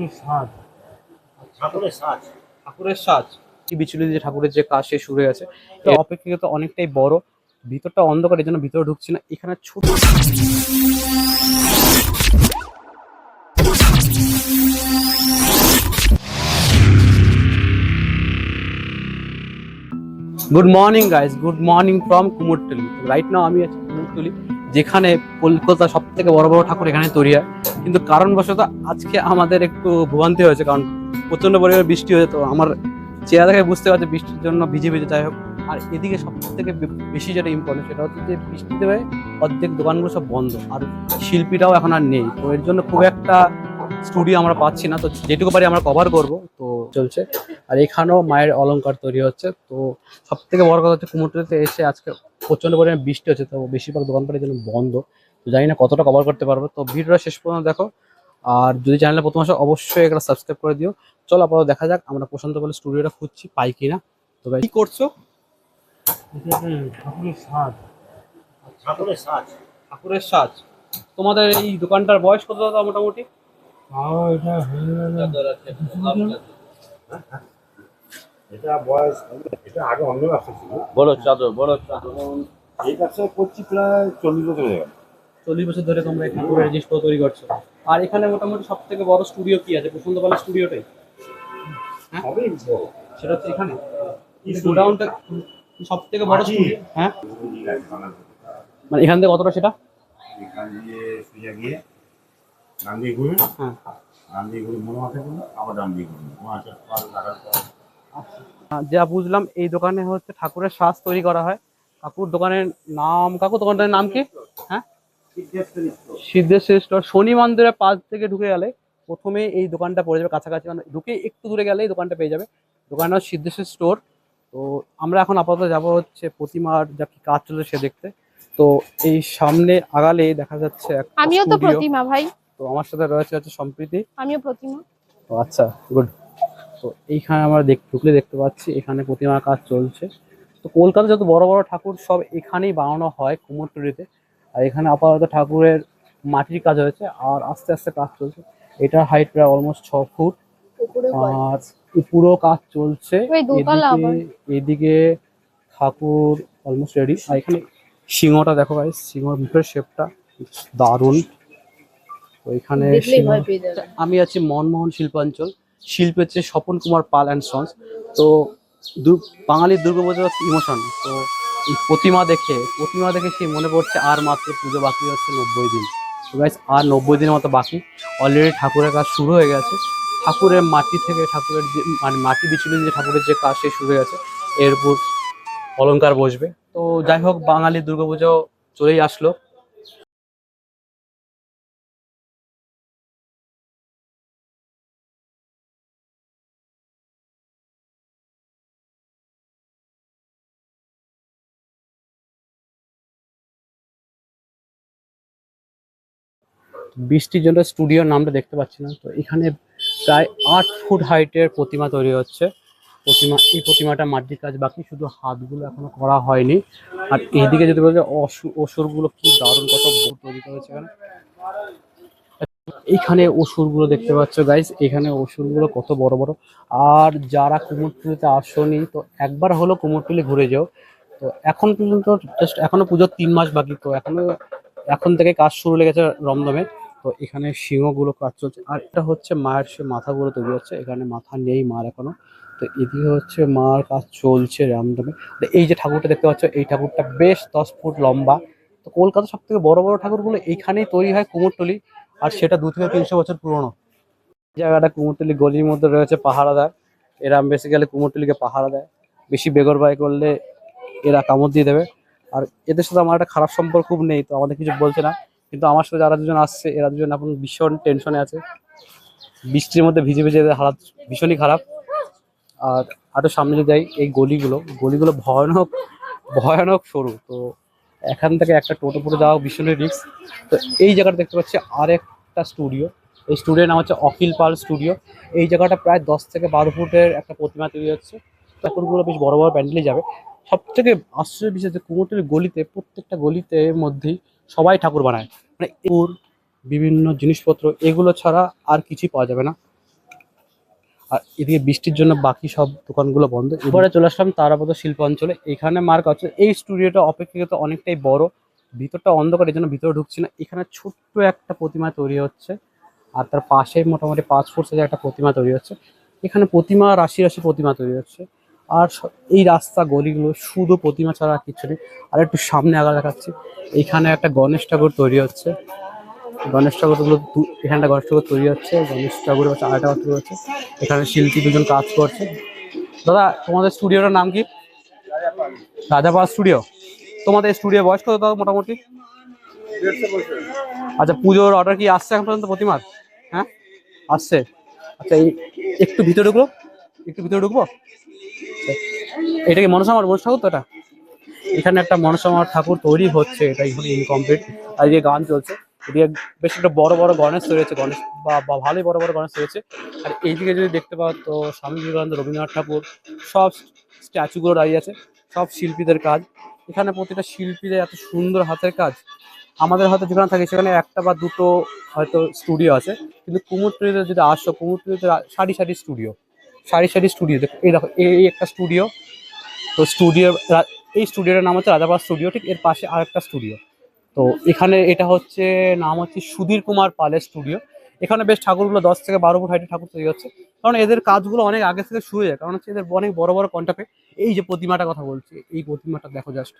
ঠাকুরের সাজ। ঠাকুরের সাজ? ঠাকুরের সাজ। কি বিচুলি যে ঠাকুরের যে কাজ সে শুরু হয়ে গেছে। তো অপেক্ষাকৃত অনেকটাই বড়। ভিতরটা অন্ধকার এই জন্য ভিতরে ঢুকছি না। এখানে ছোট good morning guys good morning from Kumortuli right now আমি আছি কুমোরটুলি যেখানে কলকাতা সব থেকে বড় বড় ঠাকুর এখানে তৈরি হয়। কিন্তু কারণবশত আজকে আমাদের একটু ভোগান্তি হয়েছে, কারণ প্রচণ্ড পরিমাণে বৃষ্টি হয়েছে। তো আমার চেহারা দেখে বুঝতে পারছে বৃষ্টির জন্য ভিজে ভিজে, যাই হোক। আর এদিকে সব থেকে বেশি যেটা ইম্পর্টেন্ট সেটা হচ্ছে যে বৃষ্টিতে অর্ধেক দোকানগুলো সব বন্ধ, আর শিল্পীরাও এখন আর নেই। তো এর জন্য খুব একটা স্টুডিও আমরা পাচ্ছি না। তো যেটুকু পারি আমরা কভার করব, তো চলছে। আর এখানেও মায়ের অলঙ্কার তৈরি হচ্ছে। তো সব থেকে বড় কথা হচ্ছে কুমোরটুলিতে এসে আজকে প্রচণ্ড পরিমাণে বৃষ্টি হচ্ছে, তো বেশিরভাগ দোকানপাটের জন্য বন্ধ। তো জানি না কতটা কভার করতে পারব। তো ভিডিওটা শেষ পর্যন্ত দেখো। আর যদি চ্যানেলে প্রথম আসো অবশ্যই একটা সাবস্ক্রাইব করে দিও। চলো আপাতত দেখা যাক আমরা প্রশান্ত বলে স্টুডিওটা খুঁজছি পাই কিনা। তো ভাই কি করছ? এটা ঠাকুরের সাজ। ঠাকুরের সাজ। ঠাকুরের সাজ তোমাদের এই দোকানটার বয়স কত দাদা মোটামুটি? এটা হয়ে এটা বয়স এটা আগে অন্য ব্যবসা ছিল। বড় চাদর বড় চাদর। এই ব্যবসায় করছি প্রায় চল্লিশ বছর হয়ে গেল। চল্লিশ বছর ধরে তোমরা ঠাকুরের জিনিসপত্র তৈরি করছ। আর এখানে মোটামুটি সব থেকে বড় স্টুডিও কি আছে? প্রশান্ত পালের স্টুডিওটাই সবই সেটা হচ্ছে এখানে। গোডাউনটা সব থেকে বড় স্টুডিও হ্যাঁ। মানে এখান থেকে কতটা সেটা? এখান দিয়ে সোজা গিয়ে ডান দিয়ে ঘুরে হ্যাঁ। ডান দিয়ে ঘুরে মনে মাথা করুন আবার ডান দিয়ে ঘুরুন পাল লাগার যা বুঝলাম এই দোকানে হচ্ছে ঠাকুরের শ্বাস তৈরি করা হয়। কাকুর দোকানের নাম কাকু দোকানটার নাম কি? হ্যাঁ? সিদ্ধেশ্বর স্টোর শনি মন্দিরের পাশ থেকে ঢুকে গেলে প্রথমে এই দোকানটা পড়ে যাবে কাছাকাছি। মানে ঢুকে একটু দূরে গেলে এই দোকানটা পেয়ে যাবে। দোকানটা সিদ্ধেশ্বর স্টোর তো আমরা এখন আপাতত যাব হচ্ছে প্রতিমার যা কি কাজ চলছে সে দেখতে। তো এই সামনে আগালে দেখা যাচ্ছে আমিও তো প্রতিমা ভাই। তো আমার সাথে রয়েছে হচ্ছে সম্প্রীতি। আমিও প্রতিমা। ও আচ্ছা গুড তো এইখানে আমরা দেখ ঢুকলে দেখতে পাচ্ছি এখানে প্রতিমার কাজ চলছে। তো কলকাতা যত বড় বড় ঠাকুর সব এখানেই বানানো হয় কুমোরটুলিতে। আর এখানে আপাতত ঠাকুরের মাটির কাজ হয়েছে আর আস্তে আস্তে কাজ চলছে। এটার হাইট প্রায় অলমোস্ট ছ ফুট। আর পুরো কাজ চলছে। এদিকে ঠাকুর অলমোস্ট রেডি আর এখানে সিংহটা দেখো ভাই সিংহর মুখের শেপটা দারুণ। সিংহ আমি আছি মনমোহন শিল্পাঞ্চল শিল্পের চেয়ে স্বপন কুমার পাল অ্যান্ড সন্স তো বাঙালির দুর্গাপুজো ইমোশন তো প্রতিমা দেখে প্রতিমা দেখে সেই মনে পড়ছে আর মাত্র পুজো বাকি হচ্ছে নব্বই দিন। তো গাইস আর নব্বই দিনের মতো বাকি। অলরেডি ঠাকুরের কাজ শুরু হয়ে গেছে। ঠাকুরের মাটি থেকে ঠাকুরের যে মানে মাটি বিচুলি যে ঠাকুরের যে কাজ সে শুরু হয়ে গেছে। এরপর অলংকার বসবে। তো যাই হোক, বাঙালি দুর্গাপুজো চলেই আসলো। বৃষ্টির জন্য স্টুডিওর নামটা দেখতে পাচ্ছি না। তো এখানে প্রায় আট ফুট হাইটের প্রতিমা তৈরি হচ্ছে। প্রতিমা, এই প্রতিমাটা মাটির কাজ, বাকি শুধু হাতগুলো এখনও করা হয়নি। আর এইদিকে যদি বলছে অসুর অসুরগুলো কি দারুণ কত তৈরি করেছে এখানে। এইখানে অসুরগুলো দেখতে পাচ্ছ গাইস এখানে অসুরগুলো কত বড় বড়। আর যারা কুমোরটুলিতে আসনি, তো একবার হলো কুমোরটুলি ঘুরে যাও। তো এখন পর্যন্ত জাস্ট এখনও পুজোর তিন মাস বাকি, তো এখনও, এখন থেকে কাজ শুরু লেগেছে রমদমে। তো এখানে সিংহগুলো কাজ চলছে। আর এটা হচ্ছে মায়ের সে মাথাগুলো তৈরি হচ্ছে। এখানে মাথা নেই মার এখনও। তো এদিকে হচ্ছে মার কাজ চলছে তো এই যে ঠাকুরটা দেখতে পাচ্ছ, এই ঠাকুরটা বেশ দশ ফুট লম্বা। তো কলকাতা সব থেকে বড় বড় ঠাকুরগুলো এইখানেই তৈরি হয় কুমোরটুলি, আর সেটা দু থেকে তিনশো বছর পুরনো। জায়গাটা কুমোরটুলি গলির মধ্যে রয়েছে পাহারাদার। এরা বেসিক্যালি কুমোরটুলিকে পাহারা দেয়। বেশি বেগর বেগরবাই করলে এরা কামড় দিয়ে দেবে। আর এদের সাথে আমার একটা খারাপ সম্পর্ক খুব নেই, তো আমাদের কিছু বলছে না। কিন্তু আমার সাথে যারা দুজন আসছে, এরা দুজন এখন ভীষণ টেনশনে আছে। বৃষ্টির মধ্যে ভিজে ভিজে হালাত ভীষণই খারাপ। আর আরও সামনে যদি যাই, এই গলিগুলো গলিগুলো ভয়ানক ভয়ানক সরু। তো এখান থেকে একটা টোটো পরে যাওয়া ভীষণই রিস্ক তো এই জায়গাটা দেখতে পাচ্ছি আর একটা স্টুডিও এই স্টুডিওর নাম হচ্ছে অখিল পাল স্টুডিও এই জায়গাটা প্রায় দশ থেকে বারো ফুটের একটা প্রতিমা তৈরি হচ্ছে। ঠাকুরগুলো বেশ বড় বড় প্যান্ডেলে যাবে। সব থেকে আশ্চর্য বিষয় যে কুমোরটুলির গলিতে, প্রত্যেকটা গলিতে মধ্যেই সবাই ঠাকুর বানায়। মানে এর বিভিন্ন জিনিসপত্র, এগুলো ছাড়া আর কিছুই পাওয়া যাবে না। আর এদিকে বৃষ্টির জন্য বাকি সব দোকানগুলো বন্ধ। এবারে চলে আসলাম তারাপদ শিল্প অঞ্চলে। এখানে মার্ক আছে। এই স্টুডিওটা অপেক্ষাকৃত অনেকটাই বড়। ভিতরটা অন্ধকার, এই জন্য ভিতরে ঢুকছি না। এখানে ছোট্ট একটা প্রতিমা তৈরি হচ্ছে। আর তার পাশে মোটামুটি পাঁচ ফুট সাইজের একটা প্রতিমা তৈরি হচ্ছে। এখানে প্রতিমা, রাশি রাশি প্রতিমা তৈরি হচ্ছে। আর এই রাস্তা গলিগুলো, শুধু প্রতিমা ছাড়া আর কিছু নেই। আর একটু সামনে আগা দেখাচ্ছি। এইখানে একটা গণেশ ঠাকুর তৈরি হচ্ছে। গণেশ ঠাকুরগুলো এখানটা গণেশ ঠাকুর তৈরি হচ্ছে। গণেশ ঠাকুরের আরেকটা ঠাকুর হচ্ছে। এখানে শিল্পী দুজন কাজ করছে। দাদা, তোমাদের স্টুডিওটার নাম কি? রাজাপাল স্টুডিও। তোমাদের স্টুডিও বয়স কত দাদা মোটামুটি? আচ্ছা পুজোর অর্ডার কি আসছে এখন পর্যন্ত প্রতিমার? হ্যাঁ? আসছে। আচ্ছা এই একটু ভিতরে ঢুকলো একটু ভিতরে ঢুকবো? আচ্ছা, এটা কি মনসামার মনসা তো এটা? এখানে একটা মনসামার ঠাকুর তৈরি হচ্ছে এটা এখানে ইনকমপ্লিট আর যে গান চলছে। এদিকে বেশ একটা বড় বড় গণেশ হচ্ছে গণেশ বা বা ভালোই বড় বড় গণেশ রয়েছে আর এইদিকে যদি দেখতে পাও তো স্বামী বিবেকানন্দ রবীন্দ্রনাথ ঠাকুর সব স্ট্যাচুগুলো দাঁড়িয়ে আছে সব শিল্পীদের কাজ। এখানে প্রতিটা শিল্পীদের এত সুন্দর হাতের কাজ। আমাদের হয়তো যেখানে থাকে সেখানে একটা বা দুটো হয়তো স্টুডিও আছে। কিন্তু কুমোরটুলিতে যদি আসো কুমোরটুলিতে সারি সারি স্টুডিও সারি সারি স্টুডিও দেখো, এই দেখো, এই একটা স্টুডিও তো স্টুডিও এই স্টুডিওটার নাম হচ্ছে রাজাবাদ স্টুডিও ঠিক এর পাশে আরেকটা স্টুডিও তো এখানে এটা হচ্ছে, নাম হচ্ছে সুধীর কুমার পালের স্টুডিও এখানে বেশ ঠাকুরগুলো দশ থেকে বারো ফুট হাইটের ঠাকুর তৈরি হচ্ছে। কারণ এদের কাজগুলো অনেক আগে থেকে শুরু যায়, কারণ হচ্ছে এদের অনেক বড় বড় কন্টাক্টে এই যে প্রতিমাটা কথা বলছি, এই প্রতিমাটা দেখো জাস্ট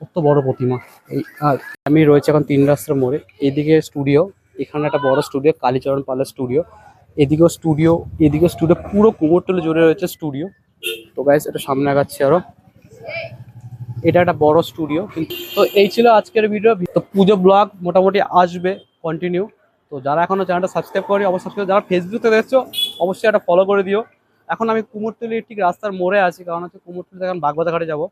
কত বড় প্রতিমা। এই, আর আমি রয়েছে এখন তিন রাস্তার মোড়ে। এদিকে স্টুডিও এখানে একটা বড় স্টুডিও কালীচরণ পালের স্টুডিও এদিকেও স্টুডিও এদিকেও স্টুডিও পুরো কুমোরটলে জুড়ে রয়েছে স্টুডিও তো গাইস এটা সামনে আগাচ্ছি আরও। এটা একটা বড় স্টুডিও তো এই ছিল আজকের ভিডিও তো পুজো ব্লগ মোটামুটি আসবে কন্টিনিউ তো যারা এখনও চ্যানেলটা সাবস্ক্রাইব করি অবশ্যই সাবস্ক্রাইব যারা ফেসবুকে দেখছ, অবশ্যই একটা ফলো করে দিও। এখন আমি কুমোরটুলির ঠিক রাস্তার মোড়ে আছি, কারণ হচ্ছে কুমোরটুলি এখন বাগবাজার ঘাটে যাব।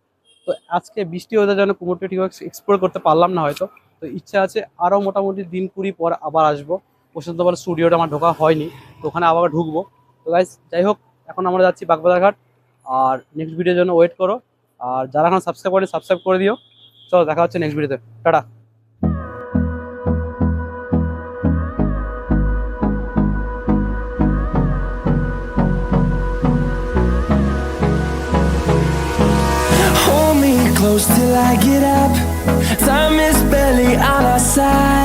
তো আজকে বৃষ্টি হয়ে জন্য কুমোরটুলি ঠিকভাবে এক্সপ্লোর করতে পারলাম না হয়তো। তো ইচ্ছা আছে আরও মোটামুটি দিন কুড়ি পর আবার আসব। প্রশান্ত স্টুডিওটা আমার ঢোকা হয়নি। তো ওখানে আবার ঢুকবো। তো গাইজ যাই হোক, এখন আমরা যাচ্ছি বাগবাজার ঘাট আর নেক্সট ভিডিওর জন্য ওয়েট করো। আর যারা এখন সাবস্ক্রাইব করেনি সাবস্ক্রাইব করে দিও। চলো, দেখা হচ্ছে নেক্সট ভিডিওতে tata. Close till I get up. Time is barely on our side.